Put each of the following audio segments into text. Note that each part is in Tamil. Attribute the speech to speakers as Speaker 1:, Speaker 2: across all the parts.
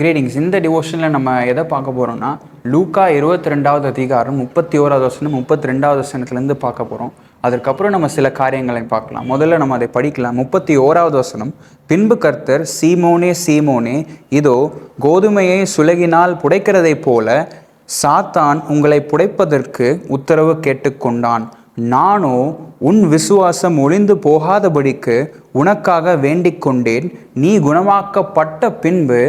Speaker 1: கிரீடிங்ஸ் இந்த டிவோஷனில் நம்ம எதை பார்க்க போகிறோம்னா லூக்கா இருபத்தி ரெண்டாவது அதிகாரம் முப்பத்தி ஓராவது வசனம் முப்பத்தி ரெண்டாவது வசனத்துலேருந்து பார்க்க போகிறோம் அதற்கப்புறம் நம்ம சில காரியங்களை பார்க்கலாம். முதல்ல நம்ம அதை படிக்கலாம். முப்பத்தி ஓராவது வசனம். பின்பு கர்த்தர் சீமோனே சீமோனே இதோ கோதுமையை சுலகினால் புடைக்கிறதைப் போல சாத்தான் உங்களை புடைப்பதற்கு உத்தரவு கேட்டுக்கொண்டான். நானோ உன் விசுவாசம் ஒளிந்து போகாதபடிக்கு உனக்காக வேண்டிக் கொண்டேன் நீ குணமாக்கப்பட்ட பின்பு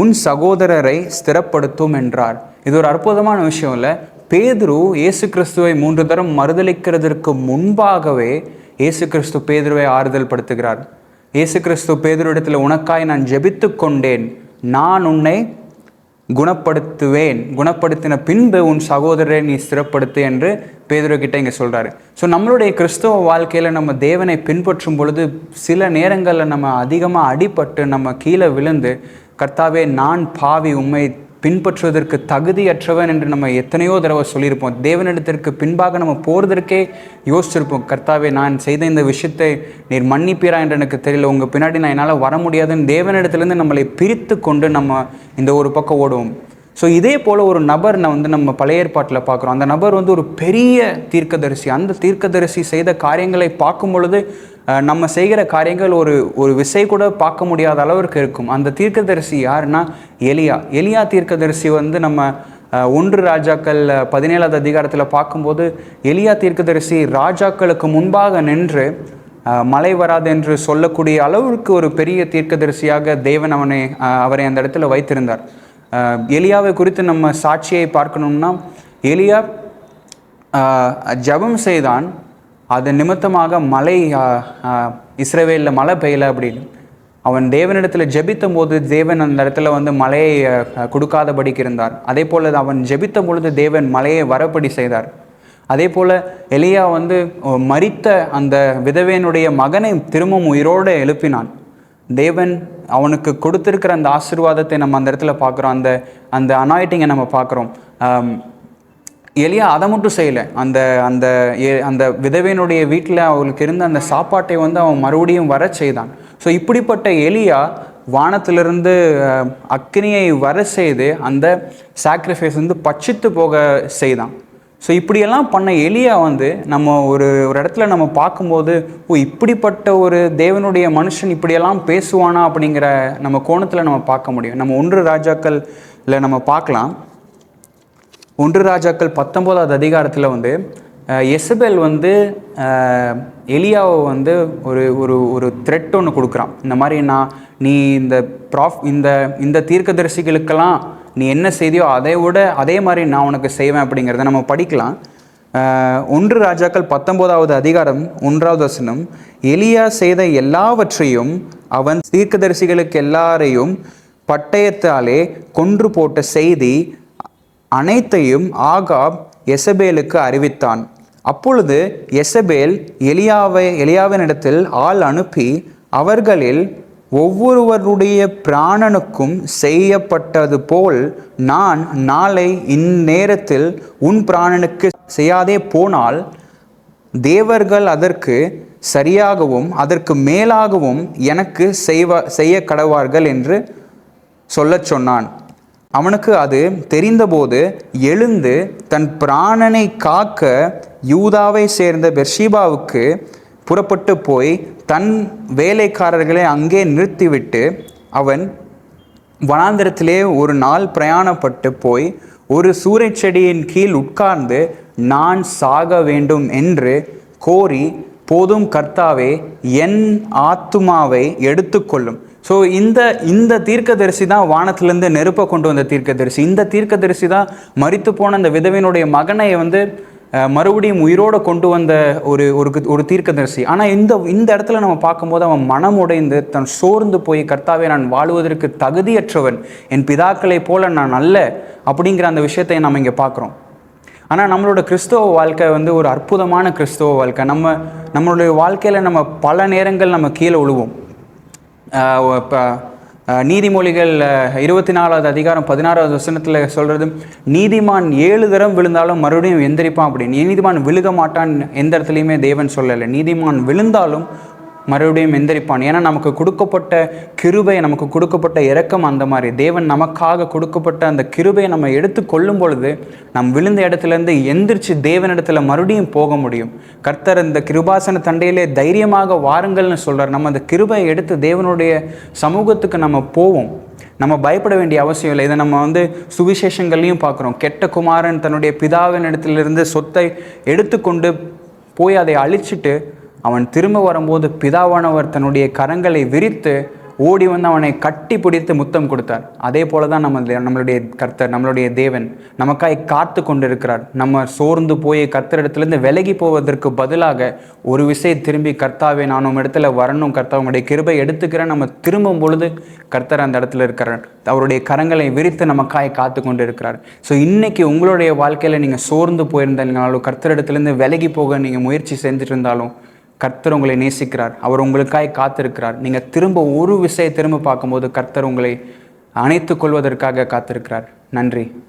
Speaker 1: உன் சகோதரரை ஸ்திரப்படுத்தும் என்றார். இது ஒரு அற்புதமான விஷயம் இல்லை. பேதுரு இயேசு கிறிஸ்துவை மூன்று தரம் மறுதளிக்கிறதற்கு முன்பாகவே இயேசு கிறிஸ்து பேதுருவை ஆறுதல் படுத்துகிறார். இயேசு கிறிஸ்து பேதுருவிடத்தில் உனக்காய் நான் ஜெபித்து கொண்டேன். நான் உன்னை குணப்படுத்துவேன். குணப்படுத்தின பின்பு உன் சகோதரரை நீ ஸ்திரப்படுத்து என்று பேதுருக்கிட்ட இங்கே சொல்கிறாரு ஸோ நம்மளுடைய கிறிஸ்தவ வாழ்க்கையில் நம்ம தேவனை பின்பற்றும் பொழுது சில நேரங்களில் நம்ம அதிகமாக அடிபட்டு நம்ம கீழே விழுந்து கர்த்தாவே நான் பாவி உண்மை பின்பற்றுவதற்கு தகுதியற்றவன் என்று நம்ம எத்தனையோ தடவை சொல்லியிருப்போம். தேவனிடத்திற்கு பின்பாக நம்ம போகிறதற்கே யோசிச்சிருப்போம். கர்த்தாவே நான் செய்த இந்த விஷயத்தை நீர் மன்னிப்பீரா என்று எனக்கு தெரியல. உங்கள் பின்னாடி நான் என்னால் வர முடியாதுன்னு தேவனிடத்துலேருந்து நம்மளை பிரித்து கொண்டு நம்ம இந்த ஒரு பக்கம் ஓடுவோம். ஸோ இதே போல் ஒரு நபர் நான் வந்து நம்ம பழைய ஏற்பாட்டில் பார்க்குறோம். அந்த நபர் வந்து ஒரு பெரிய தீர்க்கதரிசி. அந்த தீர்க்கதரிசி செய்த காரியங்களை பார்க்கும் பொழுது நம்ம செய்கிற காரியங்கள் ஒரு ஒரு விசை கூட பார்க்க முடியாத அளவிற்கு இருக்கும். அந்த தீர்க்கதரிசி யாருன்னா எலியா. எலியா தீர்க்கதரிசி வந்து நம்ம ஒன்று ராஜாக்கள் பதினேழாவது அதிகாரத்தில் பார்க்கும்போது எலியா தீர்க்கதரிசி ராஜாக்களுக்கு முன்பாக நின்று மழை வராது என்று சொல்லக்கூடிய அளவிற்கு ஒரு பெரிய தீர்க்கதரிசியாக தேவன் அவனை அவரை அந்த இடத்துல வைத்திருந்தார். எலியாவை குறித்து நம்ம சாட்சியை பார்க்கணும்னா எலியா ஜபம் ஜெபம் செய்தான் அது நிமித்தமாக மழை இஸ்ரேவேலில் மழை பெய்யல அப்படின்னு. அவன் தேவனிடத்தில் ஜெபித்தும் போது தேவன் அந்த இடத்துல வந்து மழையை கொடுக்காதபடிக்கு இருந்தார். அதே போல் அவன் ஜெபித்த பொழுது தேவன் மழையை வரப்படி செய்தார். அதே போல் எலியா வந்து மறித்த அந்த விதவையனுடைய மகனை திரும்பவும் உயிரோடு எழுப்பினான். தேவன் அவனுக்கு கொடுத்துருக்கிற அந்த ஆசீர்வாதத்தை நம்ம அந்த இடத்துல பார்க்குறோம். அந்த அந்த அனாயிட்டிங்கை நம்ம பார்க்குறோம். எலியா அதை மட்டும் செய்யலை. அந்த அந்த அந்த விதவையினுடைய வீட்டில் அவளுக்கு இருந்த அந்த சாப்பாட்டை வந்து அவன் மறுபடியும் வர செய்தான். ஸோ இப்படிப்பட்ட எலியா வானத்திலிருந்து அக்னியை வர செய்து அந்த சாக்ரிஃபைஸ் வந்து பச்சித்து போக செய்தான். ஸோ இப்படியெல்லாம் பண்ண எலியா வந்து நம்ம ஒரு ஒரு இடத்துல நம்ம பார்க்கும்போது ஓ இப்படிப்பட்ட ஒரு தேவனுடைய மனுஷன் இப்படியெல்லாம் பேசுவானா அப்படிங்கிற நம்ம கோணத்தில் நம்ம பார்க்க முடியும். நம்ம ஒன்று ராஜாக்கள்ல நம்ம பார்க்கலாம். ஒன்று ராஜாக்கள் பத்தொம்போதாவது அதிகாரத்தில் வந்து எசபெல் வந்து எலியாவை வந்து ஒரு ஒரு ஒரு த்ரெட் ஒன்று கொடுக்குறான். இந்த மாதிரி நான் நீ இந்த ப்ராஃப் இந்த இந்த தீர்க்கதரிசிகளுக்கெல்லாம் நீ என்ன செய்தியோ அதை விட அதே மாதிரி நான் உனக்கு செய்வேன் அப்படிங்கிறத நம்ம படிக்கலாம். ஒன்று ராஜாக்கள் பத்தொம்போதாவது அதிகாரம் ஒன்றாவது வசனம் எலியா செய்த எல்லாவற்றையும் அவன் தீர்க்கதரிசிகளுக்கு எல்லாரையும் பட்டயத்தாலே கொன்று போட்ட செய்தி அனைத்தையும் ஆகாப் எசபேலுக்கு அறிவித்தான். அப்பொழுது எசபேல் எலியாவை எலியாவினிடத்தில் ஆள் அனுப்பி அவர்களில் ஒவ்வொருவருடைய பிராணனுக்கும் செய்யப்பட்டது போல் நான் நாளை இந்நேரத்தில் உன் பிராணனுக்கு செய்யாதே போனால் தேவர்கள் அதற்கு சரியாகவும் அதற்கு மேலாகவும் எனக்கு செய்வ செய்ய கடவார்கள் என்று சொல்லச் சொன்னான். அவனுக்கு அது தெரிந்தபோது எழுந்து தன் பிராணனை காக்க யூதாவை சேர்ந்த பெர்ஷீபாவுக்கு புறப்பட்டு போய் தன் வேலைக்காரர்களை அங்கே நிறுத்திவிட்டு அவன் வனாந்திரத்திலே ஒரு நாள் பிரயாணப்பட்டு போய் ஒரு சூரைச்செடியின் கீழ் உட்கார்ந்து நான் சாக வேண்டும் என்று கோரி போதும் கர்த்தாவே என் ஆத்துமாவை எடுத்துக்கொள்ளும். ஸோ இந்த இந்த தீர்க்கதரிசி தான் வானத்திலேருந்து நெருப்பை கொண்டு வந்த தீர்க்கதரிசி. இந்த தீர்க்கதரிசி தான் மறித்து போன அந்த விதவினுடைய மகனை வந்து மறுபடியும் உயிரோட கொண்டு வந்த ஒரு ஒரு ஒரு தீர்க்கதரிசி. ஆனால் இந்த இந்த இடத்துல நம்ம பார்க்கும்போது அவன் மனம் உடைந்து தன் சோர்ந்து போய் கர்த்தாவே நான் வாழுவதற்கு தகுதியற்றவன். என் பிதாக்களைப் போல நான் அல்ல. அப்படிங்கிற அந்த விஷயத்தை நம்ம இங்கே பார்க்குறோம். ஆனால் நம்மளோட கிறிஸ்தவ வாழ்க்கை வந்து ஒரு அற்புதமான கிறிஸ்தவ வாழ்க்கை. நம்ம நம்மளுடைய வாழ்க்கையில் நம்ம பல நேரங்கள் நம்ம கீழே விழுவோம் இப்போ நீதிமொழிகள் இருபத்தி நாலாவது அதிகாரம் பதினாறாவது வசனத்தில் சொல்கிறது நீதிமான் ஏழு தரம் விழுந்தாலும் மறுபடியும் எந்திரிப்பான் அப்படின்னு நீதிமான் விழுக மாட்டான் எந்த இடத்துலையுமே தேவன் சொல்லலை. நீதிமான் விழுந்தாலும் மறுபடியும் எந்திரிப்பான். ஏன்னா நமக்கு கொடுக்கப்பட்ட கிருபை நமக்கு கொடுக்கப்பட்ட இரக்கம் அந்த மாதிரி. தேவன் நமக்காக கொடுக்கப்பட்ட அந்த கிருபையை நம்ம எடுத்து கொள்ளும் பொழுது நம் விழுந்த இடத்துலேருந்து எந்திரிச்சு தேவனிடத்தில் மறுபடியும் போக முடியும். கர்த்தர் இந்த கிருபாசன தண்டையிலே தைரியமாக வாருங்கள்னு சொல்கிறார் நம்ம அந்த கிருபையை எடுத்து தேவனுடைய சமூகத்துக்கு நம்ம போவோம். நம்ம பயப்பட வேண்டிய அவசியம் இல்லை. இதை நம்ம வந்து சுவிசேஷங்கள்லையும் பார்க்குறோம். கெட்ட குமாரன் தன்னுடைய பிதாவின் இடத்துலேருந்து சொத்தை எடுத்துக்கொண்டு போய் அதை அழிச்சிட்டு அவன் திரும்ப வரும்போது பிதாவானவர் தன்னுடைய கரங்களை விரித்து ஓடி வந்து அவனை கட்டி பிடித்து முத்தம் கொடுத்தார். அதே போல தான் நம்ம நம்மளுடைய கர்த்தர் நம்மளுடைய தேவன் நமக்காய் காத்து கொண்டிருக்கிறார். நம்ம சோர்ந்து போய் கர்த்தரிடத்துலேருந்து விலகி போவதற்கு பதிலாக ஒரு விஷயம் திரும்பி கர்த்தாவே நான் உங்க இடத்துல வரணும் கர்த்தா உங்களுடைய கிருபை எடுத்துக்கிறேன். நம்ம திரும்பும் பொழுது கர்த்தர் அந்த இடத்துல இருக்கிறார். அவருடைய கரங்களை விரித்து நமக்காய் காத்து கொண்டு இருக்கிறார் ஸோ இன்னைக்கு உங்களுடைய வாழ்க்கையில் நீங்கள் சோர்ந்து போயிருந்தீங்கனாலும் கர்த்தரிடத்துலேருந்து விலகி போக நீங்கள் முயற்சி செஞ்சுட்டு இருந்தாலும் கர்த்தர் உங்களை நேசிக்கிறார். அவர் உங்களுக்காய் காத்திருக்கிறார். நீங்கள் திரும்ப ஒரு விஷயம் திரும்ப பார்க்கும்போது கர்த்தர் உங்களை அணைத்து கொள்வதற்காக காத்திருக்கிறார். நன்றி.